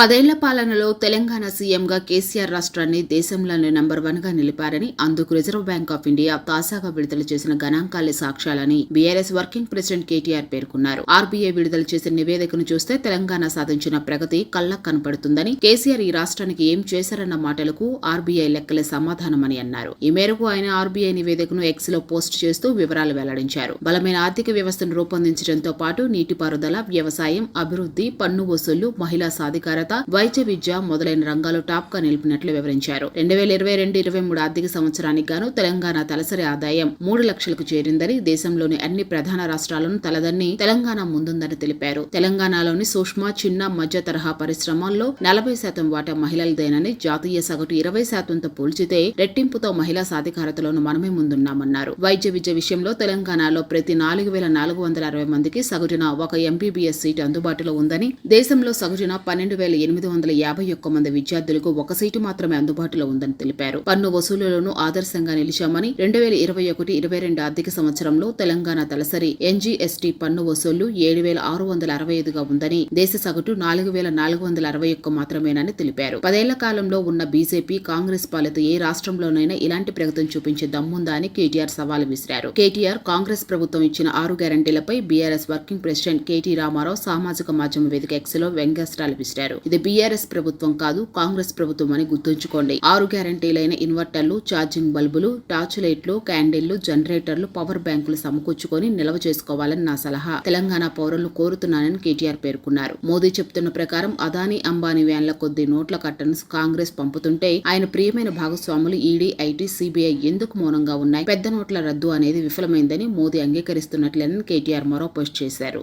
పదేళ్ళ పాలనలో తెలంగాణ సీఎంగా కేసీఆర్ రాష్ట్రాన్ని దేశంలోనే నంబర్ వన్గా నిలిపారని అందుకు రిజర్వ్ బ్యాంక్ ఆఫ్ ఇండియా తాజాగా విడుదల చేసిన గణాంకాలే సాక్ష్యాలని బీఆర్ఎస్ వర్కింగ్ ప్రెసిడెంట్ కేటీఆర్ పేర్కొన్నారు. ఆర్బీఐ విడుదల చేసిన నివేదికను చూస్తే తెలంగాణ సాధించిన ప్రగతి కళ్ళకు కనపడుతుందని కేసీఆర్ ఈ రాష్ట్రానికి ఏం చేశారన్న మాటలకు ఆర్బీఐ లెక్కలే సమాధానమని అన్నారు. ఈ మేరకు ఆయన ఆర్బీఐ నివేదికను ఎక్స్లో పోస్ట్ చేస్తూ వివరాలు వెల్లడించారు. బలమైన ఆర్థిక వ్యవస్థను రూపొందించడంతో పాటు నీటిపారుదల వ్యవసాయం అభివృద్ధి పన్ను వసూళ్ళు మహిళా సాధికారత వైద్య విద్య మొదలైన రంగాలు టాప్గా నిలిపినట్లు వివరించారు. రెండు వేల ఇరవై రెండు ఇరవై మూడు ఆర్థిక సంవత్సరానికి గాను తెలంగాణ తలసరి ఆదాయం మూడు లక్షలకు చేరిందని దేశంలోని అన్ని ప్రధాన రాష్ట్రాలను తలదన్ని తెలంగాణ ముందుందని తెలిపారు. తెలంగాణలోని సూక్ష్మ చిన్న మధ్య తరహా పరిశ్రమల్లో నలభై శాతం వాటా మహిళలదేనని జాతీయ సగటు ఇరవై శాతంతో పోల్చితే రెట్టింపుతో మహిళా సాధికారతలోనూ మనమే ముందున్నామన్నారు. వైద్య విద్య విషయంలో తెలంగాణలో ప్రతి నాలుగు వేల నాలుగు వందల అరవై మందికి సగటున ఒక ఎంబీబీఎస్ సీటు అందుబాటులో ఉందని దేశంలో సగటున పన్నెండు వేల ఎనిమిది వందల యాభై ఒక్క మంది విద్యార్థులకు ఒక సీటు మాత్రమే అందుబాటులో ఉందని తెలిపారు. పన్ను వసూలులోనూ ఆదర్శంగా నిలిచామని రెండు వేల ఇరవై ఒకటి ఇరవై రెండు ఆర్థిక సంవత్సరంలో తెలంగాణ తలసరి ఎన్జీఎస్టీ పన్ను వసూళ్ళు ఏడు వేల ఆరు వందల అరవై ఐదుగా ఉందని దేశ సగటు నాలుగు వేల నాలుగు వందల అరవై ఒక్క మాత్రమేనని తెలిపారు. పదేళ్ళ కాలంలో ఉన్న బీజేపీ కాంగ్రెస్ పాలిత ఏ రాష్ట్రంలోనైనా ఇలాంటి ప్రగతిని చూపించే దమ్ముందా అని కేటీఆర్ సవాల్ విసిరారు. కేటీఆర్ కాంగ్రెస్ ప్రభుత్వం ఇచ్చిన ఆరు గ్యారంటీలపై BRS working president KT Rama Rao సామాజిక మాధ్యమ వేదిక ఎక్స్లో వ్యంగ్యాస్త్రాలు విసిరారు. ఇది బీఆర్ఎస్ ప్రభుత్వం కాదు కాంగ్రెస్ ప్రభుత్వం అని గుర్తుంచుకోండి. ఆరు గ్యారంటీలైన ఇన్వర్టర్లు ఛార్జింగ్ బల్బులు టార్చ్ లైట్లు క్యాండిల్లు జనరేటర్లు పవర్ బ్యాంకులు సమకూర్చుకొని నిల్వ చేసుకోవాలని నా సలహా. తెలంగాణ పౌరులు కోరుతున్నానని కేటీఆర్ పేర్కొన్నారు. మోదీ చెప్తున్న ప్రకారం అదానీ అంబానీ వ్యాన్ల కొద్ది నోట్ల కట్టను కాంగ్రెస్ పంపుతుంటే ఆయన ప్రియమైన భాగస్వాములు ఈడీ ఐటీ సిబిఐ ఎందుకు మౌనంగా ఉన్నాయి? పెద్ద నోట్ల రద్దు అనేది విఫలమైందని మోదీ అంగీకరిస్తున్నట్లేనని కేటీఆర్ మరో పోస్ట్ చేశారు.